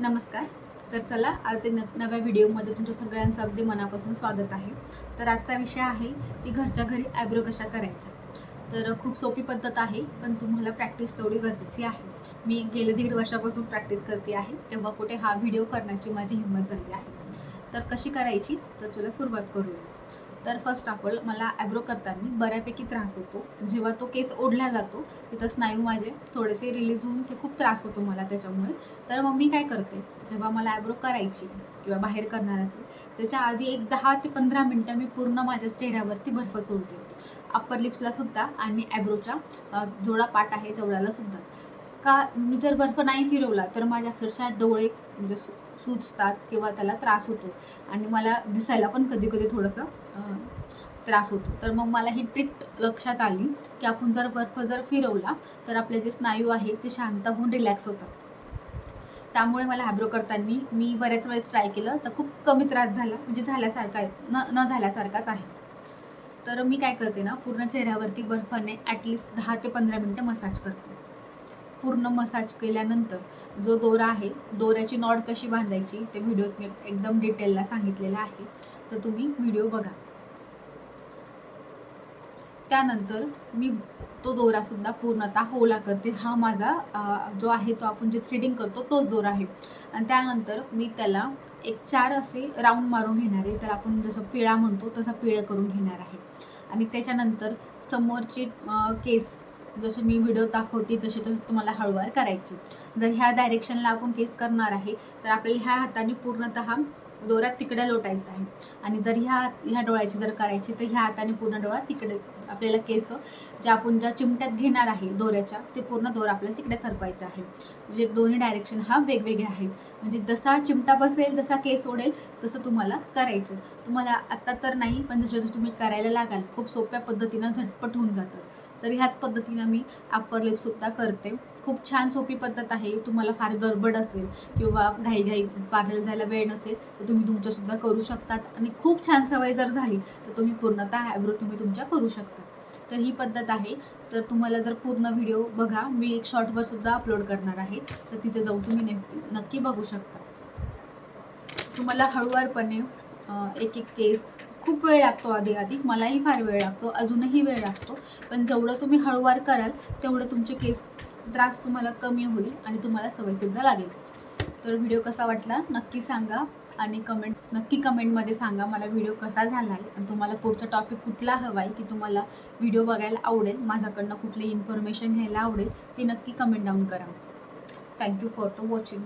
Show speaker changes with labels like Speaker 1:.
Speaker 1: नमस्कार. तर चला आज एक न नव्या व्हिडिओमध्ये तुमच्या सगळ्यांचं अगदी मनापासून स्वागत आहे. तर आजचा विषय आहे की घरच्या घरी आयब्रो कशा करायच्या? तर खूप सोपी पद्धत आहे पण तुम्हाला प्रॅक्टिस तेवढी गरजेची आहे. मी गेले दीड वर्षापासून प्रॅक्टिस करते आहे तेव्हा कुठे हा व्हिडिओ करण्याची माझी हिंमत झाली आहे. तर कशी करायची? तर तुला सुरुवात करूया. तर फर्स्ट ऑफ ऑल मला ॲब्रो करताना बऱ्यापैकी त्रास होतो. जेव्हा तो केस ओढला जातो तिथं स्नायू माझे थोडेसे रिलीज होऊन ते खूप त्रास होतो मला त्याच्यामुळे. तर मग मी काय करते जेव्हा मला ॲब्रो करायची किंवा बाहेर करणार असेल त्याच्या आधी एक दहा ते पंधरा मिनटं मी पूर्ण माझ्या चेहऱ्यावरती बर्फ चोळते. अप्पर लिप्सला सुद्धा आणि ॲब्रोच्या जोडा पाट आहे तेवढ्याला सुद्धा. का मी जर बर्फ नाही फिरवला तर माझ्या अक्षरशः डोळे म्हणजे सुचतात सुजतात किंवा त्याला त्रास होतो. आणि मला दिसायला पण कधी कधी थोडंसं त्रास होतो. तर मग मला ही ट्रिक लक्षात आली की आपण जर बर्फ जर फिरवला तर आपले जे स्नायू आहे ते शांत होऊन रिलॅक्स होतात. त्यामुळे मला ॲब्रो करताना मी बऱ्याच वेळेस ट्राय केलं तर खूप कमी त्रास झाला. म्हणजे झाल्यासारखा आहे. न न झाल्यासारखाच आहे. तर मी काय करते ना पूर्ण चेहऱ्यावरती बर्फाने ॲटलिस्ट दहा ते पंधरा मिनटं मसाज करते. पूर्ण मसाज केल्यानंतर जो दोरा आहे दोऱ्याची नॉड कशी बांधायची ते व्हिडिओत मी एकदम डिटेलला सांगितलेलं आहे. तर तुम्ही व्हिडिओ बघा. त्यानंतर मी तो दोरासुद्धा पूर्णतः होला करते. हा माझा जो आहे तो आपण जे थ्रेडिंग करतो तोच दोरा आहे. आणि त्यानंतर मी त्याला एक चार असे राऊंड मारून घेणार आहे. त्याला आपण जसं पिळा म्हणतो तसा पिळं करून घेणार आहे. आणि त्याच्यानंतर समोरचे केस जसे मी व्हिडिओ दाखवते तसे तसे तुम्हाला हळूवार करायची. जर ह्या डायरेक्शनला आपण केस करणार आहे तर आपल्याला ह्या हाताने पूर्णतः दोऱ्यात तिकडे लोटायचा आहे. आणि जर ह्या ह्या डोळ्याची जर करायची तर ह्या हाताने पूर्ण डोळा तिकडे आपल्याला केस ज्या आपण ज्या चिमट्यात घेणार आहे दोऱ्याच्या ते पूर्ण दोरा आपल्याला तिकडे सरकवायचा आहे. म्हणजे दोन्ही डायरेक्शन हा वेगवेगळे आहेत. म्हणजे जसा चिमटा बसेल जसा केस ओढेल तसं तुम्हाला करायचं. तुम्हाला आत्ता तर नाही पण जसं जसं तुम्ही करायला लागाल खूप सोप्या पद्धतीनं झटपट होऊन जातं. तर ह्याच पद्धतीनं मी अप्पर लिपसुद्धा करते. खूप छान सोपी पद्धत आहे. तुम्हाला फार गडबड असेल किंवा घाईघाई पार्लर जायला वेळ नसेल तर तुम्ही तुमच्यासुद्धा करू शकतात. आणि खूप छान सवय जर झाली तर तुम्ही पूर्णतः ॲब्रो तुम्ही तुमच्या करू शकता. तर ही पद्धत आहे. तर तुम्हाला जर पूर्ण व्हिडिओ बघा मी एक शॉर्टवर सुद्धा अपलोड करणार आहे. तर तिथे जाऊन तुम्ही नेमकी नक्की बघू शकता. तुम्हाला हळूवारपणे एक एक केस खूप वेळ लागतो आधी आधी मलाही फार वेळ लागतो अजूनही वेळ लागतो. पण जेवढं तुम्ही हळूवार कराल तेवढं तुमचे केस त्रास तुम्हाला कमी होईल आणि तुम्हाला सवयसुद्धा लागेल. तर व्हिडिओ कसा वाटला नक्की सांगा आणि कमेंट नक्की कमेंटमध्ये सांगा मला व्हिडिओ कसा झाला आहे आणि तुम्हाला पुढचा टॉपिक कुठला हवा आहे की तुम्हाला व्हिडिओ बघायला आवडेल माझ्याकडनं कुठली इन्फॉर्मेशन घ्यायला आवडेल हे नक्की कमेंट डाऊन करा. Thank you for the watching.